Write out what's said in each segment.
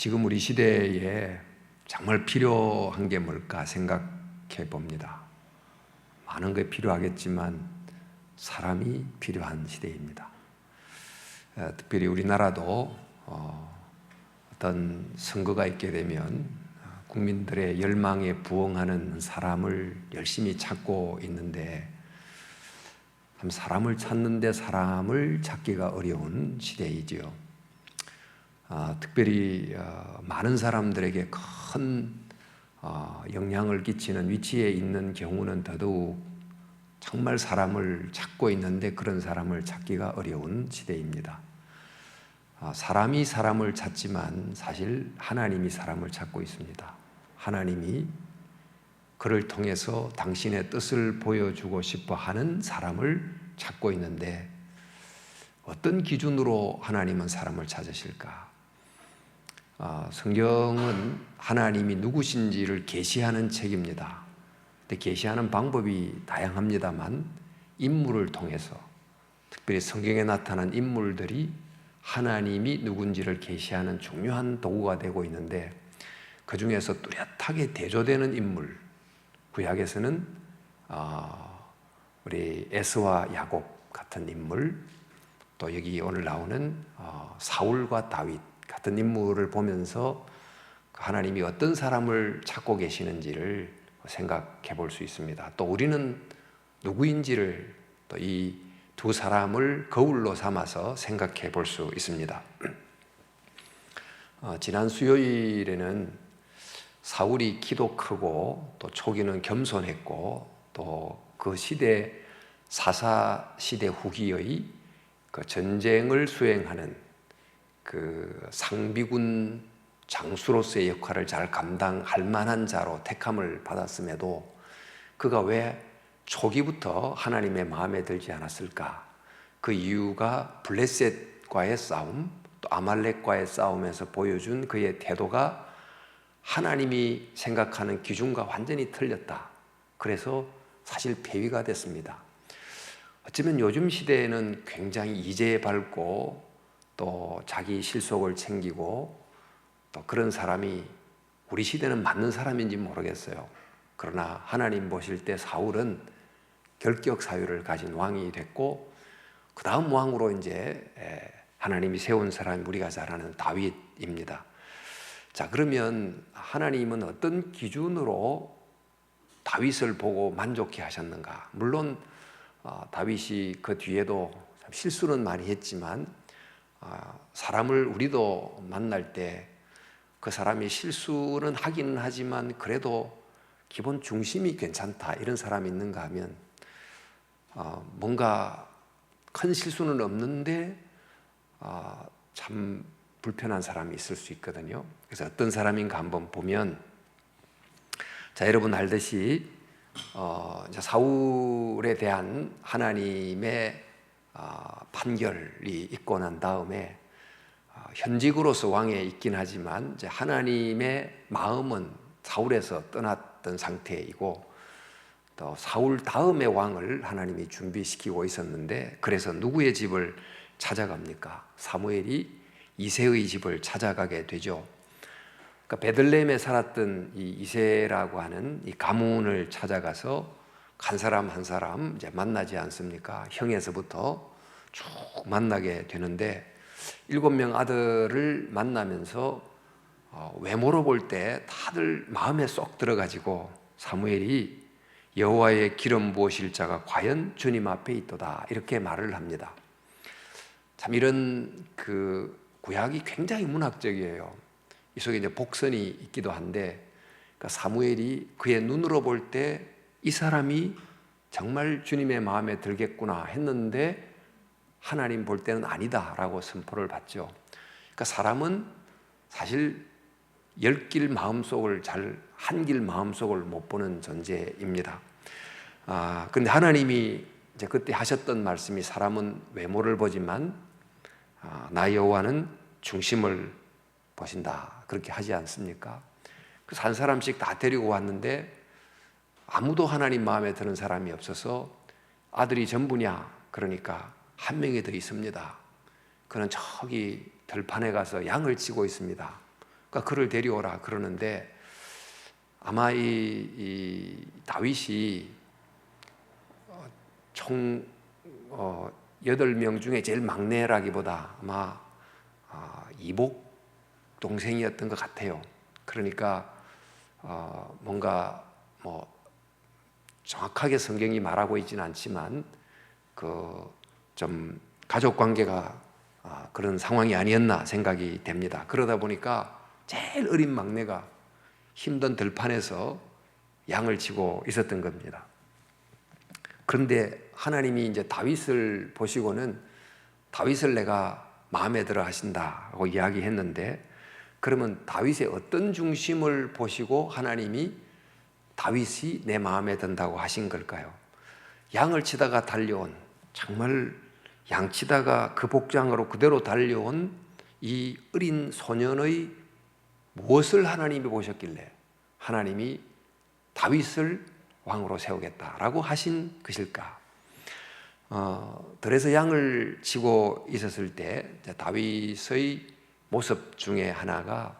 지금 우리 시대에 정말 필요한 게 뭘까 생각해 봅니다. 많은 게 필요하겠지만 사람이 필요한 시대입니다. 어, 특별히 우리나라도 어, 어떤 선거가 있게 되면 국민들의 열망에 부응하는 사람을 열심히 찾고 있는데 참 사람을 찾는데 사람을 찾기가 어려운 시대이지요. 아, 특별히 어, 많은 사람들에게 큰 어, 영향을 끼치는 위치에 있는 경우는 더더욱 정말 사람을 찾고 있는데 그런 사람을 찾기가 어려운 시대입니다. 아, 사람이 사람을 찾지만 사실 하나님이 사람을 찾고 있습니다. 하나님이 그를 통해서 당신의 뜻을 보여주고 싶어 하는 사람을 찾고 있는데 어떤 기준으로 하나님은 사람을 찾으실까? 아, 성경은 하나님이 누구신지를 계시하는 책입니다. 근데 계시하는 방법이 다양합니다만 인물을 통해서 특별히 성경에 나타난 인물들이 하나님이 누군지를 계시하는 중요한 도구가 되고 있는데 그 중에서 뚜렷하게 대조되는 인물 구약에서는 어, 우리 에스와 야곱 같은 인물 또 여기 오늘 나오는 어, 사울과 다윗 같은 인물을 보면서 그 하나님이 어떤 사람을 찾고 계시는지를 생각해 볼 수 있습니다. 또 우리는 누구인지를 또 이 두 사람을 거울로 삼아서 생각해 볼 수 있습니다. 어, 지난 수요일에는 사울이 키도 크고 또 초기는 겸손했고 또 그 시대 사사 시대 후기의 그 전쟁을 수행하는 그 상비군 장수로서의 역할을 잘 감당할 만한 자로 택함을 받았음에도 그가 왜 초기부터 하나님의 마음에 들지 않았을까? 그 이유가 블레셋과의 싸움, 또 아말렉과의 싸움에서 보여준 그의 태도가 하나님이 생각하는 기준과 완전히 틀렸다. 그래서 사실 폐위가 됐습니다. 어쩌면 요즘 시대에는 굉장히 이제 밝고 또 자기 실속을 챙기고 또 그런 사람이 우리 시대는 맞는 사람인지 모르겠어요. 그러나 하나님 보실 때 사울은 결격 사유를 가진 왕이 됐고 그 다음 왕으로 이제 하나님이 세운 사람이 우리가 잘 아는 다윗입니다. 자, 그러면 하나님은 어떤 기준으로 다윗을 보고 만족해 하셨는가? 물론 어, 다윗이 그 뒤에도 실수는 많이 했지만 어, 사람을 우리도 만날 때 그 사람이 실수는 하기는 하지만 그래도 기본 중심이 괜찮다 이런 사람이 있는가 하면 어, 뭔가 큰 실수는 없는데 참 불편한 사람이 있을 수 있거든요. 그래서 어떤 사람인가 한번 보면 자 여러분 알듯이 어, 사울에 대한 하나님의 어, 판결이 있고 난 다음에 어, 현직으로서 왕에 있긴 하지만 하나님의 마음은 사울에서 떠났던 상태이고 또 사울 다음의 왕을 하나님이 준비시키고 있었는데 그래서 누구의 집을 찾아갑니까? 사무엘이 이세의 집을 찾아가게 되죠. 그러니까 베들레헴에 살았던 이 이세라고 하는 이 가문을 찾아가서 한 사람 한 사람 이제 만나지 않습니까? 형에서부터 쭉 만나게 되는데 일곱 명 아들을 만나면서 어, 외모로 볼 때 다들 마음에 쏙 들어가지고 사무엘이 여호와의 기름 부으실 자가 과연 주님 앞에 있도다 이렇게 말을 합니다. 참 이런 그 구약이 굉장히 문학적이에요. 이 속에 이제 복선이 있기도 한데 그러니까 사무엘이 그의 눈으로 볼때 이 사람이 정말 주님의 마음에 들겠구나 했는데 하나님 볼 때는 아니다라고 선포를 받죠. 그러니까 사람은 사실 열 길 마음속을 잘 한 길 마음속을 못 보는 존재입니다. 아, 근데 하나님이 이제 그때 하셨던 말씀이 사람은 외모를 보지만 아, 나 여호와는 중심을 보신다. 그렇게 하지 않습니까? 그래서 한 사람씩 다 데리고 왔는데 아무도 하나님 마음에 드는 사람이 없어서 아들이 전부냐? 그러니까 한 명이 더 있습니다. 그는 저기 들판에 가서 양을 치고 있습니다. 그러니까 그를 데려오라 그러는데 아마 이, 이 다윗이 어, 총 어, 명 중에 제일 막내라기보다 아마 아, 이복 동생이었던 것 같아요. 그러니까 어, 뭔가 뭐 정확하게 성경이 말하고 있지는 않지만 그 좀 가족 관계가 아, 그런 상황이 아니었나 생각이 됩니다. 그러다 보니까 제일 어린 막내가 힘든 들판에서 양을 치고 있었던 겁니다. 그런데 하나님이 이제 다윗을 보시고는 다윗을 내가 마음에 들어 하신다고 이야기했는데 그러면 다윗의 어떤 중심을 보시고 하나님이 다윗이 내 마음에 든다고 하신 걸까요? 양을 치다가 달려온 정말 양 치다가 그 복장으로 그대로 달려온 이 어린 소년의 무엇을 하나님이 보셨길래 하나님이 다윗을 왕으로 세우겠다라고 하신 것일까? 어, 들에서 양을 치고 있었을 때 다윗의 모습 중에 하나가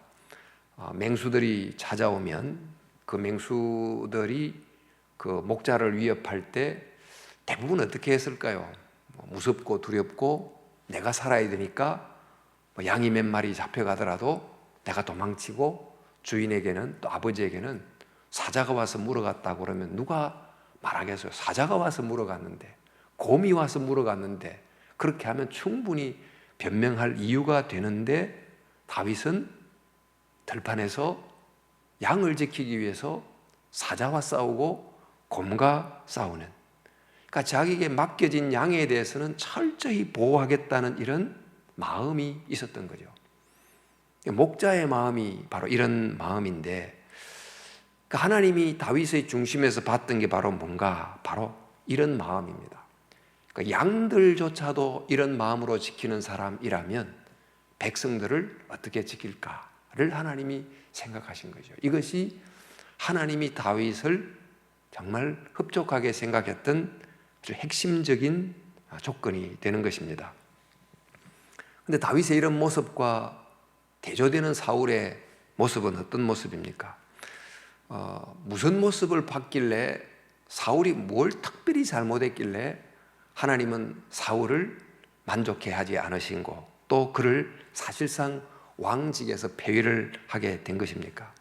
어, 맹수들이 찾아오면 그 맹수들이 그 목자를 위협할 때 대부분 어떻게 했을까요? 뭐 무섭고 두렵고 내가 살아야 되니까 뭐 양이 몇 마리 잡혀가더라도 내가 도망치고 주인에게는 또 아버지에게는 사자가 와서 물어갔다고 그러면 누가 말하겠어요? 사자가 와서 물어갔는데 곰이 와서 물어갔는데 그렇게 하면 충분히 변명할 이유가 되는데 다윗은 들판에서 양을 지키기 위해서 사자와 싸우고 곰과 싸우는 그러니까 자기에게 맡겨진 양에 대해서는 철저히 보호하겠다는 이런 마음이 있었던 거죠. 목자의 마음이 바로 이런 마음인데 그러니까 하나님이 다윗의 중심에서 봤던 게 바로 뭔가 바로 이런 마음입니다. 그러니까 양들조차도 이런 마음으로 지키는 사람이라면 백성들을 어떻게 지킬까 를 하나님이 생각하신 거죠. 이것이 하나님이 다윗을 정말 흡족하게 생각했던 아주 핵심적인 조건이 되는 것입니다. 근데 다윗의 이런 모습과 대조되는 사울의 모습은 어떤 모습입니까? 어, 무슨 모습을 봤길래 사울이 뭘 특별히 잘못했길래 하나님은 사울을 만족해 하지 않으신 고또 그를 사실상 왕직에서 폐위를 하게 된 것입니까?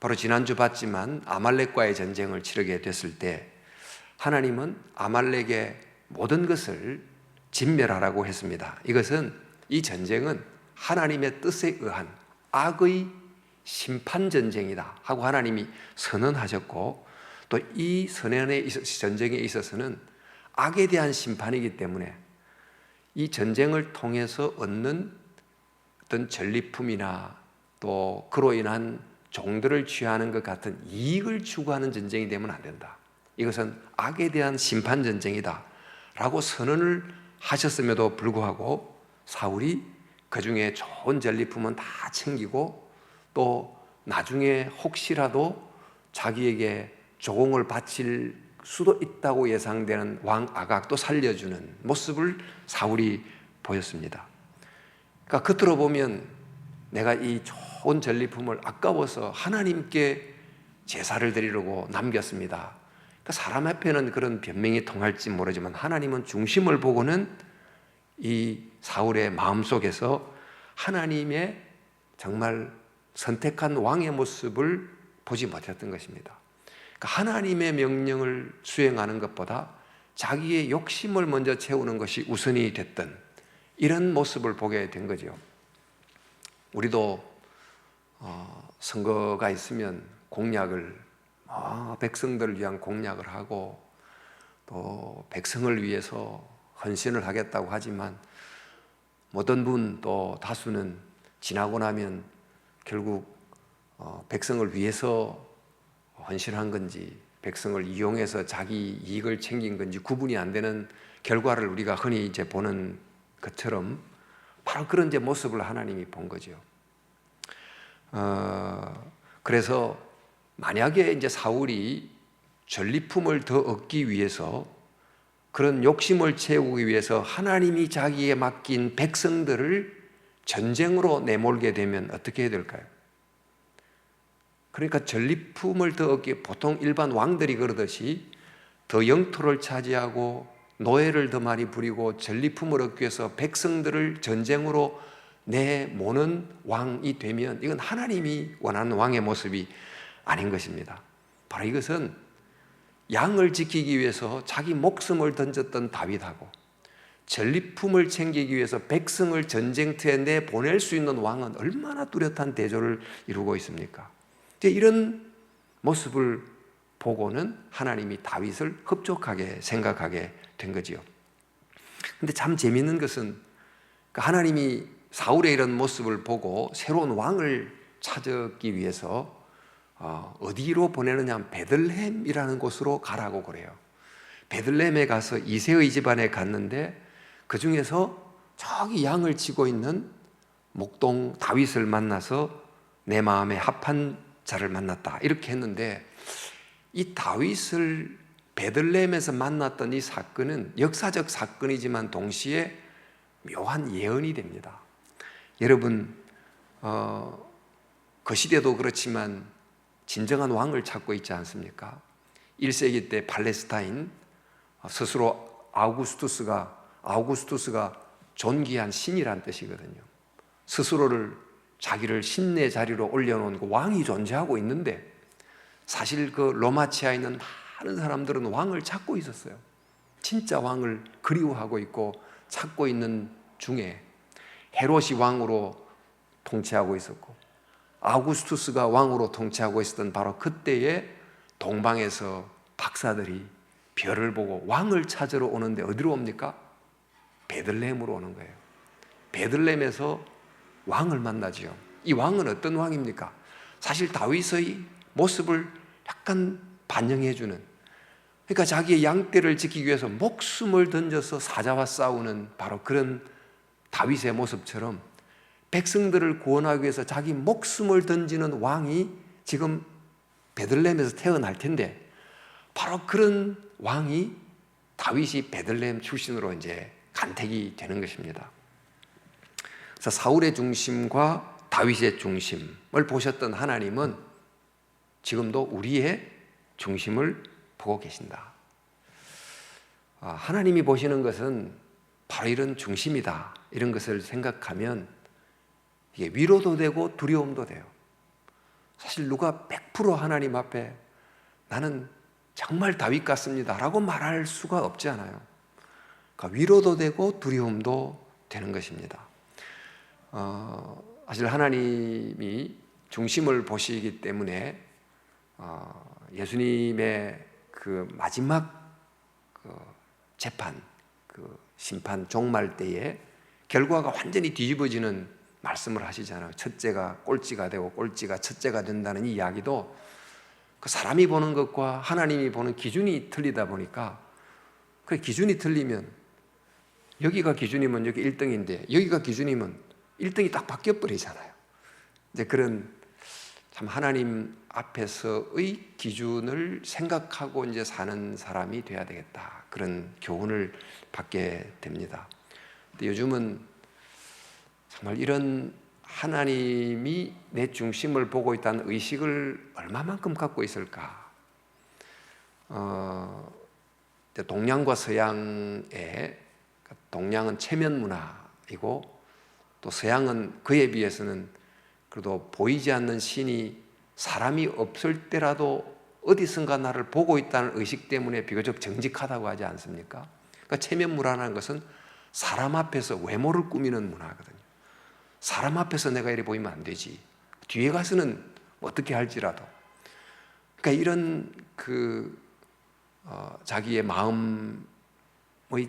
바로 지난주 봤지만 아말렉과의 전쟁을 치르게 됐을 때 하나님은 아말렉의 모든 것을 진멸하라고 했습니다. 이것은 이 전쟁은 하나님의 뜻에 의한 악의 심판 전쟁이다 하고 하나님이 선언하셨고 또 이 선언의 전쟁에 있어서는 악에 대한 심판이기 때문에 이 전쟁을 통해서 얻는 어떤 전리품이나 또 그로 인한 종들을 취하는 것 같은 이익을 추구하는 전쟁이 되면 안 된다. 이것은 악에 대한 심판 전쟁이다. 라고 선언을 하셨음에도 불구하고 사울이 그 중에 좋은 전리품은 다 챙기고 또 나중에 혹시라도 자기에게 조공을 바칠 수도 있다고 예상되는 왕 아각도 살려주는 모습을 사울이 보였습니다. 그러니까 겉으로 보면 내가 이 좋은 전리품을 아까워서 하나님께 제사를 드리려고 남겼습니다. 그러니까 사람 앞에는 그런 변명이 통할지 모르지만 하나님은 중심을 보고는 이 사울의 마음 속에서 하나님의 정말 선택한 왕의 모습을 보지 못했던 것입니다. 그러니까 하나님의 명령을 수행하는 것보다 자기의 욕심을 먼저 채우는 것이 우선이 됐던 이런 모습을 보게 된 거죠. 우리도 어, 선거가 있으면 공약을 아, 백성들을 위한 공약을 하고 또 백성을 위해서 헌신을 하겠다고 하지만 어떤 분또 다수는 지나고 나면 결국 어, 백성을 위해서 헌신한 건지 백성을 이용해서 자기 이익을 챙긴 건지 구분이 안 되는 결과를 우리가 흔히 이제 보는 것처럼 바로 그런 이제 모습을 하나님이 본 거죠. 어, 그래서 만약에 이제 사울이 전리품을 더 얻기 위해서 그런 욕심을 채우기 위해서 하나님이 자기에 맡긴 백성들을 전쟁으로 내몰게 되면 어떻게 해야 될까요? 그러니까 전리품을 더 얻기 보통 일반 왕들이 그러듯이 더 영토를 차지하고 노예를 더 많이 부리고 전리품을 얻기 위해서 백성들을 전쟁으로 내모는 왕이 되면 이건 하나님이 원하는 왕의 모습이 아닌 것입니다. 바로 이것은 양을 지키기 위해서 자기 목숨을 던졌던 다윗하고 전리품을 챙기기 위해서 백성을 전쟁터에 내 보낼 수 있는 왕은 얼마나 뚜렷한 대조를 이루고 있습니까? 이런 모습을 보고는 하나님이 다윗을 흡족하게 생각하게 된 거지요. 근데 참 재미있는 것은 그 하나님이 사울의 이런 모습을 보고 새로운 왕을 찾기 위해서 어, 어디로 보내느냐 베들레헴이라는 곳으로 가라고 그래요. 베들레헴에 가서 이세의 집안에 갔는데 그 중에서 저기 양을 치고 있는 목동 다윗을 만나서 내 마음에 합한 자를 만났다 이렇게 했는데 이 다윗을 베들레헴에서 만났던 이 사건은 역사적 사건이지만 동시에 묘한 예언이 됩니다. 여러분 어, 그 시대도 그렇지만 진정한 왕을 찾고 있지 않습니까? 1세기 때 팔레스타인 스스로 아우구스투스가 아우구스투스가 존귀한 신이란 뜻이거든요. 스스로를 자기를 신내 자리로 올려놓은 그 왕이 존재하고 있는데 사실 그 로마치아에 있는 많은 사람들은 왕을 찾고 있었어요. 진짜 왕을 그리워하고 있고 찾고 있는 중에 헤롯이 왕으로 통치하고 있었고 아우구스투스가 왕으로 통치하고 있었던 바로 그때에 동방에서 박사들이 별을 보고 왕을 찾으러 오는데 어디로 옵니까? 베들레헴으로 오는 거예요. 베들레헴에서 왕을 만나지요. 이 왕은 어떤 왕입니까? 사실 다윗의 모습을 약간 반영해 주는 그러니까 자기의 양떼를 지키기 위해서 목숨을 던져서 사자와 싸우는 바로 그런 다윗의 모습처럼 백성들을 구원하기 위해서 자기 목숨을 던지는 왕이 지금 베들레헴에서 태어날 텐데 바로 그런 왕이 다윗이 베들레헴 출신으로 이제 간택이 되는 것입니다. 그래서 사울의 중심과 다윗의 중심을 보셨던 하나님은 지금도 우리의 중심을 보고 계신다. 아, 하나님이 보시는 것은 바로 이런 중심이다. 이런 것을 생각하면 이게 위로도 되고 두려움도 돼요. 사실 누가 100% 하나님 앞에 나는 정말 다윗 같습니다. 라고 말할 수가 없지 않아요. 그러니까 위로도 되고 두려움도 되는 것입니다. 어, 사실 하나님이 중심을 보시기 때문에 어, 예수님의 그 마지막 그 재판, 그 심판 종말 때에 결과가 완전히 뒤집어지는 말씀을 하시잖아요. 첫째가 꼴찌가 되고 꼴찌가 첫째가 된다는 이 이야기도 그 사람이 보는 것과 하나님이 보는 기준이 틀리다 보니까 그 기준이 틀리면 여기가 기준이면 여기 1등인데 여기가 기준이면 1등이 딱 바뀌어 버리잖아요. 이제 그런 참 하나님 앞에서의 기준을 생각하고 이제 사는 사람이 돼야 되겠다. 그런 교훈을 받게 됩니다. 요즘은 정말 이런 하나님이 내 중심을 보고 있다는 의식을 얼마만큼 갖고 있을까? 어, 동양과 서양의 동양은 체면 문화이고 또 서양은 그에 비해서는 그래도 보이지 않는 신이 사람이 없을 때라도 어디선가 나를 보고 있다는 의식 때문에 비교적 정직하다고 하지 않습니까? 그러니까 체면 문화라는 것은 사람 앞에서 외모를 꾸미는 문화거든요. 사람 앞에서 내가 이래 보이면 안 되지. 뒤에 가서는 어떻게 할지라도. 그러니까 이런 그 어, 자기의 마음의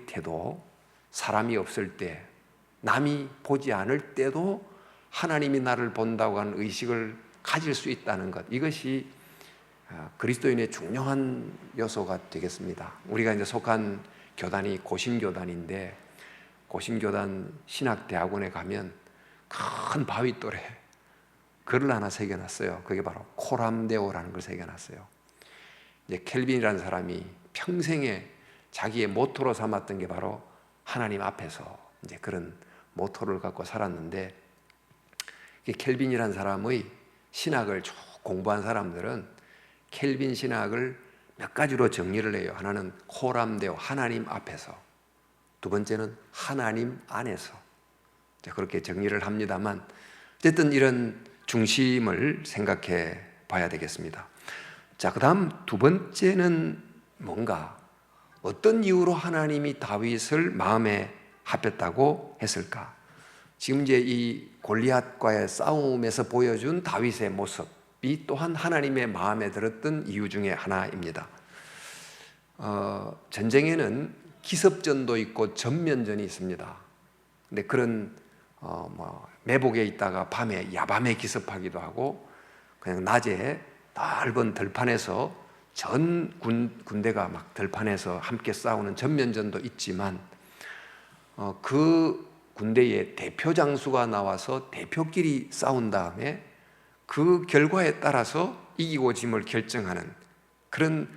태도, 사람이 없을 때, 남이 보지 않을 때도 하나님이 나를 본다고 하는 의식을 가질 수 있다는 것. 이것이 어, 그리스도인의 중요한 요소가 되겠습니다. 우리가 이제 속한 교단이 고신교단인데 고신교단 신학대학원에 가면 큰 바위 또래 글을 하나 새겨놨어요. 그게 바로 코람데오라는 걸 새겨놨어요. 이제 켈빈이라는 사람이 평생에 자기의 모토로 삼았던 게 바로 하나님 앞에서 이제 그런 모토를 갖고 살았는데 켈빈이라는 사람의 신학을 쭉 공부한 사람들은 켈빈 신학을 몇 가지로 정리를 해요. 하나는 코람데오 하나님 앞에서, 두 번째는 하나님 안에서. 그렇게 정리를 합니다만 어쨌든 이런 중심을 생각해 봐야 되겠습니다. 자, 그다음 두 번째는 뭔가 어떤 이유로 하나님이 다윗을 마음에 합했다고 했을까? 지금 이제 이 골리앗과의 싸움에서 보여준 다윗의 모습이 또한 하나님의 마음에 들었던 이유 중에 하나입니다. 어, 전쟁에는 기습전도 있고 전면전이 있습니다. 근데 그런 어, 뭐 매복에 있다가 밤에 야밤에 기습하기도 하고 그냥 낮에 넓은 들판에서 전 군, 군대가 막 들판에서 함께 싸우는 전면전도 있지만 어, 그 군대의 대표 장수가 나와서 대표끼리 싸운 다음에 그 결과에 따라서 이기고 짐을 결정하는 그런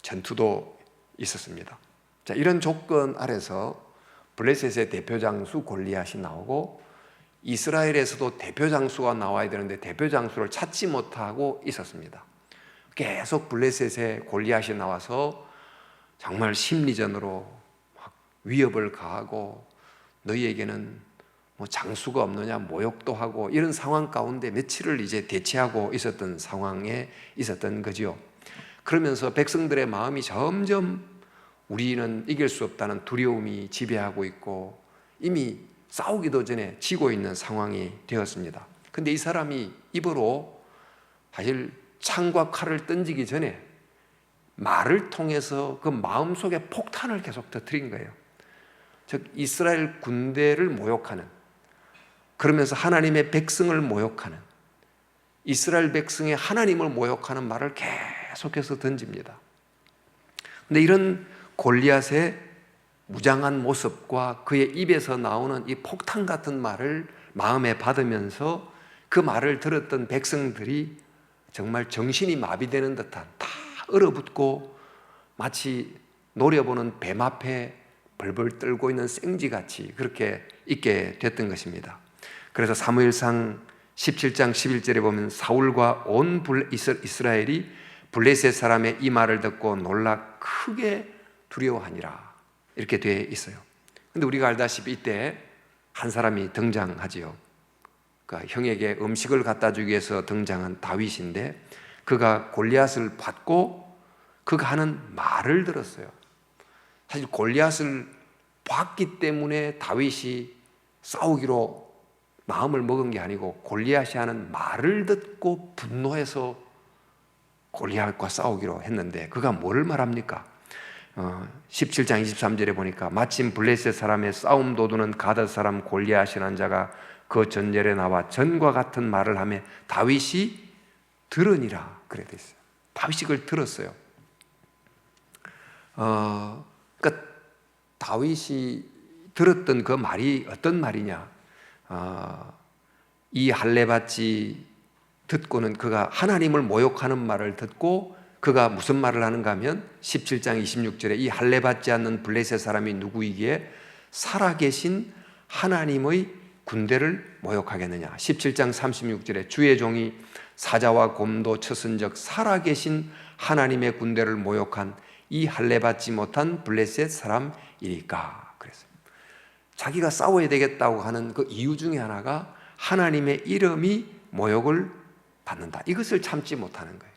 전투도 있었습니다. 자, 이런 조건 아래서 블레셋의 대표 장수 골리앗이 나오고 이스라엘에서도 대표 장수가 나와야 되는데 대표 장수를 찾지 못하고 있었습니다. 계속 블레셋의 골리앗이 나와서 정말 심리전으로 막 위협을 가하고 너희에게는 뭐 장수가 없느냐 모욕도 하고 이런 상황 가운데 며칠을 이제 대치하고 있었던 상황에 있었던 거지요. 그러면서 백성들의 마음이 점점 우리는 이길 수 없다는 두려움이 지배하고 있고 이미 싸우기도 전에 지고 있는 상황이 되었습니다. 근데 이 사람이 입으로 사실 창과 칼을 던지기 전에 말을 통해서 그 마음속에 폭탄을 계속 터뜨린 거예요. 즉 이스라엘 군대를 모욕하는 그러면서 하나님의 백성을 모욕하는 이스라엘 백성의 하나님을 모욕하는 말을 계속해서 던집니다. 근데 이런 골리앗의 무장한 모습과 그의 입에서 나오는 이 폭탄 같은 말을 마음에 받으면서 그 말을 들었던 백성들이 정말 정신이 마비되는 듯한 다 얼어붙고 마치 노려보는 뱀 앞에 벌벌 떨고 있는 생쥐같이 그렇게 있게 됐던 것입니다. 그래서 사무엘상 17장 11절에 보면 사울과 온 이스라엘이 블레셋 사람의 이 말을 듣고 놀라 크게 두려워하니라 이렇게 되어 있어요. 근데 우리가 알다시피 이때 한 사람이 등장하지요. 그러니까 형에게 음식을 갖다 주기 위해서 등장한 다윗인데 그가 골리앗을 받고 그가 하는 말을 들었어요. 사실 골리앗을 봤기 때문에 다윗이 싸우기로 마음을 먹은 게 아니고 골리앗이 하는 말을 듣고 분노해서 골리앗과 싸우기로 했는데 그가 뭐를 말합니까? 어, 17장 23절에 보니까 마침 블레셋 사람의 싸움 도두는 가드 사람 골리앗이라는 자가 그 전절에 나와 전과 같은 말을 하며 다윗이 들으니라 그래 됐어요. 다윗이 그걸 들었어요. 어, 다윗이 들었던 그 말이 어떤 말이냐? 어, 이 할례받지 듣고는 그가 하나님을 모욕하는 말을 듣고 그가 무슨 말을 하는가 하면 17장 26절에 이 할례받지 않는 블레셋 사람이 누구이기에 살아계신 하나님의 군대를 모욕하겠느냐 17장 36절에 주의 종이 사자와 곰도 쳤은 적 살아계신 하나님의 군대를 모욕한 이 할례 받지 못한 블레셋 사람 이니까 그래서 자기가 싸워야 되겠다고 하는 그 이유 중에 하나가 하나님의 이름이 모욕을 받는다. 이것을 참지 못하는 거예요.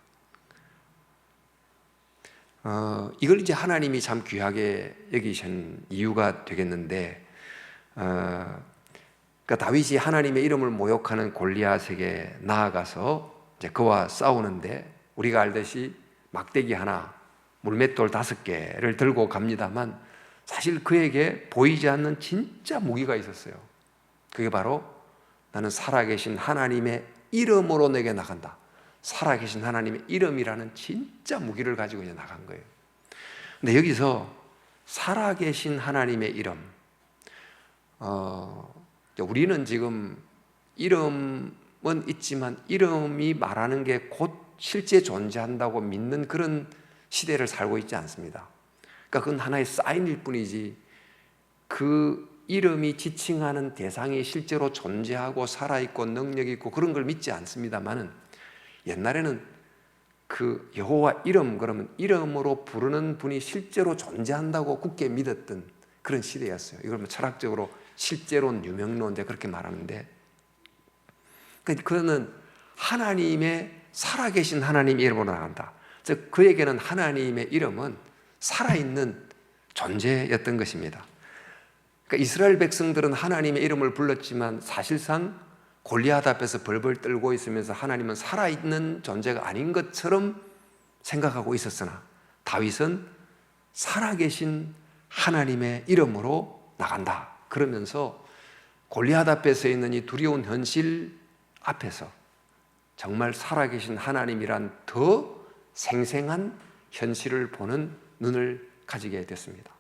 어, 이걸 이제 하나님이 참 귀하게 여기신 이유가 되겠는데, 어, 그러니까 다윗이 하나님의 이름을 모욕하는 골리앗에게 나아가서 이제 그와 싸우는데 우리가 알듯이 막대기 하나, 물맷돌 다섯 개를 들고 갑니다만 사실 그에게 보이지 않는 진짜 무기가 있었어요. 그게 바로 나는 살아계신 하나님의 이름으로 내게 나간다. 살아계신 하나님의 이름이라는 진짜 무기를 가지고 이제 나간 거예요. 근데 여기서 살아계신 하나님의 이름, 어, 우리는 지금 이름은 있지만 이름이 말하는 게 곧 실제 존재한다고 믿는 그런 시대를 살고 있지 않습니다. 그러니까 그건 하나의 사인일 뿐이지 그 이름이 지칭하는 대상이 실제로 존재하고 살아있고 능력 있고 그런 걸 믿지 않습니다만은 옛날에는 그 여호와 이름 그러면 이름으로 부르는 분이 실제로 존재한다고 굳게 믿었던 그런 시대였어요. 이걸 뭐 철학적으로 실제론, 유명론 이제 그렇게 말하는데 그 그는 하나님의 살아계신 하나님 이름으로 나간다. 즉 그에게는 하나님의 이름은 살아있는 존재였던 것입니다. 그러니까 이스라엘 백성들은 하나님의 이름을 불렀지만 사실상 골리앗 앞에서 벌벌 떨고 있으면서 하나님은 살아있는 존재가 아닌 것처럼 생각하고 있었으나 다윗은 살아계신 하나님의 이름으로 나간다. 그러면서 골리앗 앞에 서 있는 이 두려운 현실 앞에서 정말 살아계신 하나님이란 더 생생한 현실을 보는 눈을 가지게 됐습니다.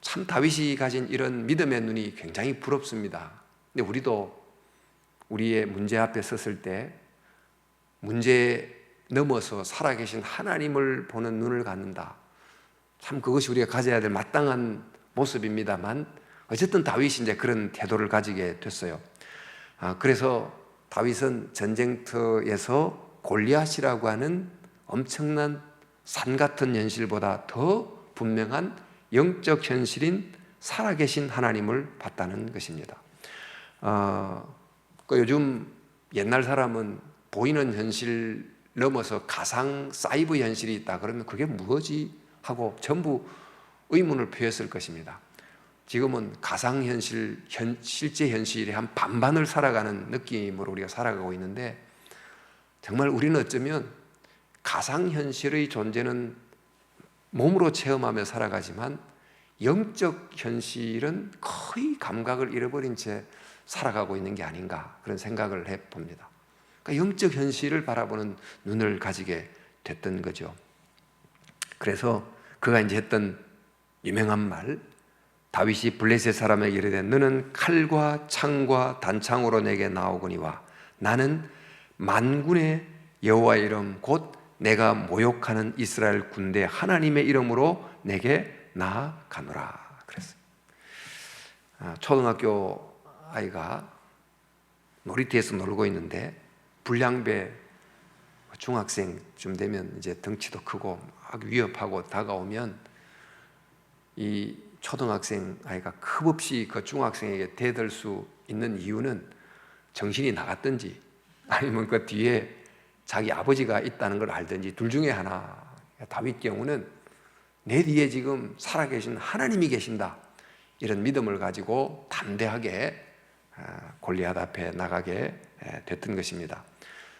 참 다윗이 가진 이런 믿음의 눈이 굉장히 부럽습니다. 근데 우리도 우리의 문제 앞에 섰을 때 문제 넘어서 살아계신 하나님을 보는 눈을 갖는다. 참 그것이 우리가 가져야 될 마땅한 모습입니다만 어쨌든 다윗이 이제 그런 태도를 가지게 됐어요. 아, 그래서 다윗은 전쟁터에서 골리앗이라고 하는 엄청난 산 같은 현실보다 더 분명한 영적 현실인 살아계신 하나님을 봤다는 것입니다. 어, 그 요즘 옛날 사람은 보이는 현실 넘어서 가상 사이버 현실이 있다 그러면 그게 무엇이 하고 전부 의문을 표했을 것입니다. 지금은 가상 현실, 현, 실제 현실의 한 반반을 살아가는 느낌으로 우리가 살아가고 있는데 정말 우리는 어쩌면 가상 현실의 존재는 몸으로 체험하며 살아가지만 영적 현실은 거의 감각을 잃어버린 채 살아가고 있는 게 아닌가 그런 생각을 해 봅니다. 그러니까 영적 현실을 바라보는 눈을 가지게 됐던 거죠. 그래서 그가 이제 했던 유명한 말 다윗이 블레셋 사람에게 이르되 너는 칼과 창과 단창으로 내게 나오거니와 나는 만군의 여호와 이름 곧 내가 모욕하는 이스라엘 군대 하나님의 이름으로 내게 나아가노라 그랬어요. 아, 초등학교 아이가 놀이터에서 놀고 있는데 불량배 중학생쯤 되면 이제 덩치도 크고 막 위협하고 다가오면 이 초등학생 아이가 급없이 그 중학생에게 대들 수 있는 이유는 정신이 나갔든지 아니면 그 뒤에 자기 아버지가 있다는 걸 알든지 둘 중에 하나. 다윗 경우는 내 뒤에 지금 살아계신 하나님이 계신다. 이런 믿음을 가지고 담대하게 아, 골리앗 앞에 나가게 됐던 것입니다.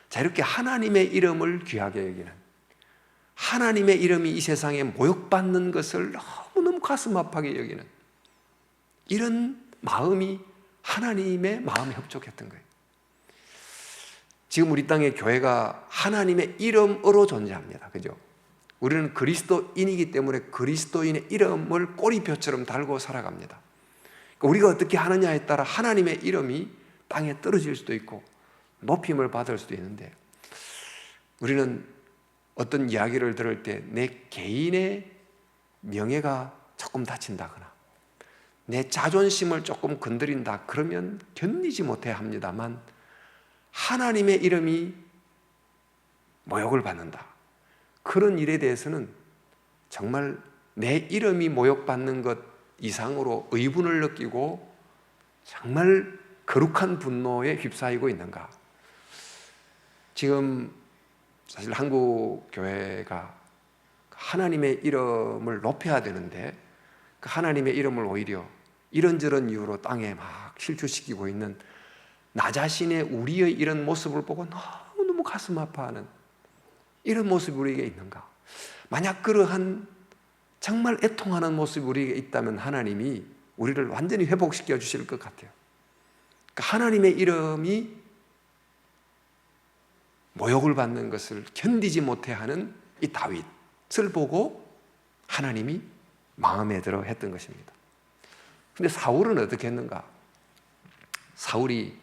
자, 이렇게 하나님의 이름을 귀하게 여기는 하나님의 이름이 이 세상에 모욕받는 것을 너무너무 가슴 아파하게 여기는 이런 마음이 하나님의 마음에 협족했던 거예요. 지금 우리 땅의 교회가 하나님의 이름으로 존재합니다. 그죠? 우리는 그리스도인이기 때문에 그리스도인의 이름을 꼬리표처럼 달고 살아갑니다. 그러니까 우리가 어떻게 하느냐에 따라 하나님의 이름이 땅에 떨어질 수도 있고 높임을 받을 수도 있는데 우리는 어떤 이야기를 들을 때 내 개인의 명예가 조금 다친다거나 내 자존심을 조금 건드린다 그러면 견디지 못해 합니다만 하나님의 이름이 모욕을 받는다. 그런 일에 대해서는 정말 내 이름이 모욕받는 것 이상으로 의분을 느끼고 정말 거룩한 분노에 휩싸이고 있는가? 지금 사실 한국 교회가 하나님의 이름을 높여야 되는데 그 하나님의 이름을 오히려 이런저런 이유로 땅에 막 실추시키고 있는 나 자신의 우리의 이런 모습을 보고 너무너무 가슴 아파하는 이런 모습이 우리에게 있는가? 만약 그러한 정말 애통하는 모습이 우리에게 있다면 하나님이 우리를 완전히 회복시켜 주실 것 같아요. 그러니까 하나님의 이름이 모욕을 받는 것을 견디지 못해 하는 이 다윗을 보고 하나님이 마음에 들어 했던 것입니다. 근데 사울은 어떻게 했는가? 사울이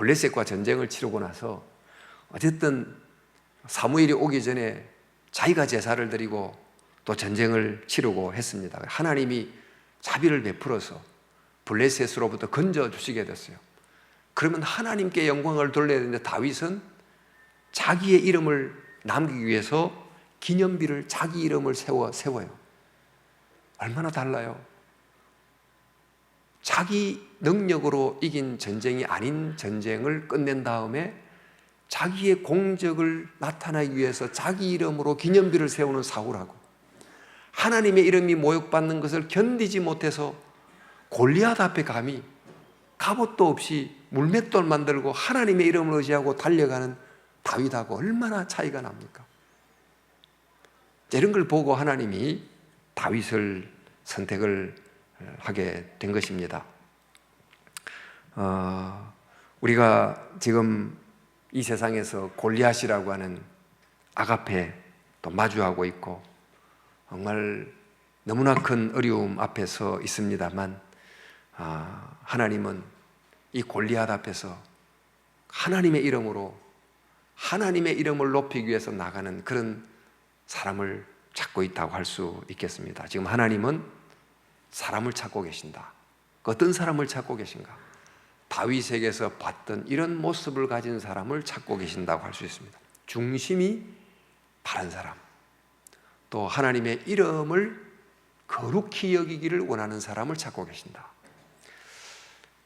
블레셋과 전쟁을 치르고 나서 어쨌든 사무엘이 오기 전에 자기가 제사를 드리고 또 전쟁을 치르고 했습니다. 하나님이 자비를 베풀어서 블레셋으로부터 건져 주시게 됐어요. 그러면 하나님께 영광을 돌려야 되는데 다윗은 자기의 이름을 남기기 위해서 기념비를 자기 이름을 세워 세워요. 얼마나 달라요? 자기 능력으로 이긴 전쟁이 아닌 전쟁을 끝낸 다음에 자기의 공적을 나타내기 위해서 자기 이름으로 기념비를 세우는 사울하고 하나님의 이름이 모욕받는 것을 견디지 못해서 골리앗 앞에 감히 갑옷도 없이 물맷돌 만들고 하나님의 이름을 의지하고 달려가는 다윗하고 얼마나 차이가 납니까? 이런 걸 보고 하나님이 다윗을 선택을 하게 된 것입니다. 어, 우리가 지금 이 세상에서 골리앗이라고 하는 아가페 또 마주하고 있고 정말 너무나 큰 어려움 앞에 서 있습니다만 아, 하나님은 이 골리앗 앞에서 하나님의 이름으로 하나님의 이름을 높이기 위해서 나가는 그런 사람을 찾고 있다고 할 수 있겠습니다. 지금 하나님은 사람을 찾고 계신다. 그 어떤 사람을 찾고 계신가? 다윗에게서 봤던 이런 모습을 가진 사람을 찾고 계신다고 할 수 있습니다. 중심이 바른 사람. 또 하나님의 이름을 거룩히 여기기를 원하는 사람을 찾고 계신다.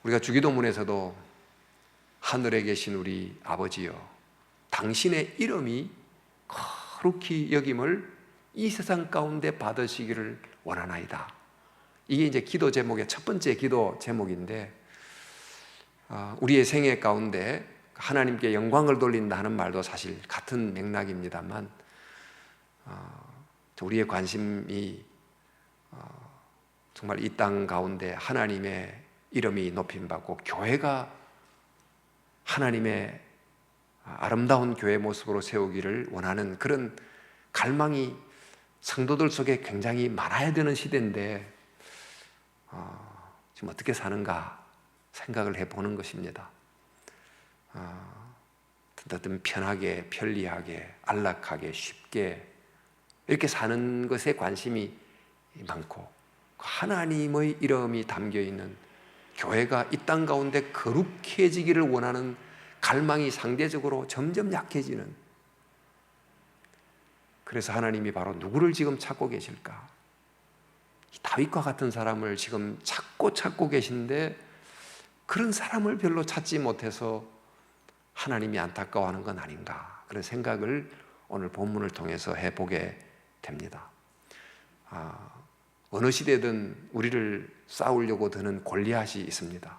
우리가 주기도문에서도 하늘에 계신 우리 아버지여, 당신의 이름이 거룩히 여김을 이 세상 가운데 받으시기를 원하나이다. 이게 이제 기도 제목의 첫 번째 기도 제목인데, 아, 우리의 생애 가운데 하나님께 영광을 돌린다 하는 말도 사실 같은 맥락입니다만, 어, 우리의 관심이 어, 정말 이 땅 가운데 하나님의 이름이 높임 받고 교회가 하나님의 아름다운 교회 모습으로 세우기를 원하는 그런 갈망이 성도들 속에 굉장히 많아야 되는 시대인데 어, 지금 어떻게 사는가 생각을 해보는 것입니다. 어, 어떤 편하게, 편리하게, 안락하게, 쉽게 이렇게 사는 것에 관심이 많고 하나님의 이름이 담겨 있는 교회가 이 땅 가운데 거룩해지기를 원하는 갈망이 상대적으로 점점 약해지는 그래서 하나님이 바로 누구를 지금 찾고 계실까? 다윗과 같은 사람을 지금 찾고 찾고 계신데 그런 사람을 별로 찾지 못해서 하나님이 안타까워하는 건 아닌가 그런 생각을 오늘 본문을 통해서 해보게 됩니다. 아, 어느 시대든 우리를 싸우려고 드는 골리앗이 있습니다.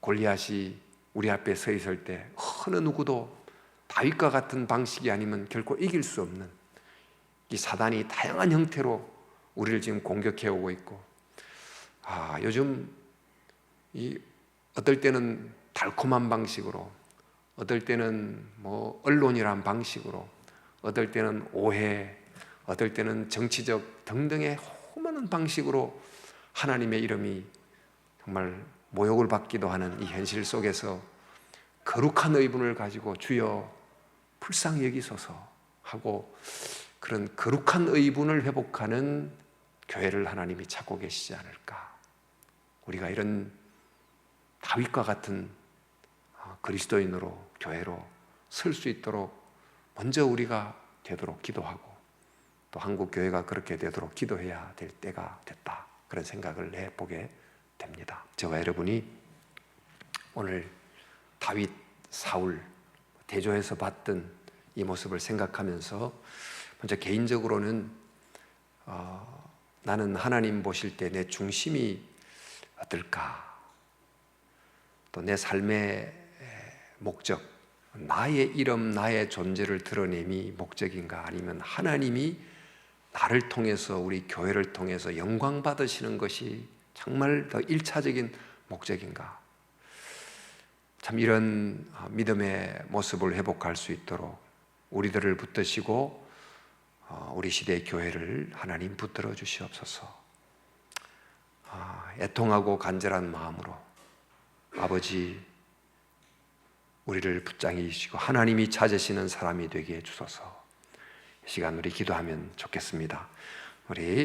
골리앗이 우리 앞에 서 있을 때 어느 누구도 다윗과 같은 방식이 아니면 결코 이길 수 없는 이 사단이 다양한 형태로 우리를 지금 공격해 오고 있고. 아 요즘 이 어떨 때는 달콤한 방식으로 어떨 때는 뭐 언론이란 방식으로 어떨 때는 오해 어떨 때는 정치적 등등의 수많은 방식으로 하나님의 이름이 정말 모욕을 받기도 하는 이 현실 속에서 거룩한 의분을 가지고 주여 불쌍히 여기소서 하고 그런 거룩한 의분을 회복하는 교회를 하나님이 찾고 계시지 않을까. 우리가 이런 다윗과 같은 아, 그리스도인으로 교회로 설 수 있도록 먼저 우리가 되도록 기도하고 또 한국 교회가 그렇게 되도록 기도해야 될 때가 됐다. 그런 생각을 해 보게 됩니다. 저와 여러분이 오늘 다윗, 사울 대조해서 봤던 이 모습을 생각하면서 먼저 개인적으로는 어, 나는 하나님 보실 때 내 중심이 어떨까? 또 내 삶의 목적, 나의 이름, 나의 존재를 드러냄이 목적인가? 아니면 하나님이 나를 통해서 우리 교회를 통해서 영광 받으시는 것이 정말 더 일차적인 목적인가? 참 이런 믿음의 모습을 회복할 수 있도록 우리들을 붙드시고 어, 우리 시대의 교회를 하나님 붙들어 주시옵소서. 아, 애통하고 간절한 마음으로 아버지 우리를 붙장해 주시고 하나님이 찾으시는 사람이 되게 해 주소서. 시간 우리 기도하면 좋겠습니다. 우리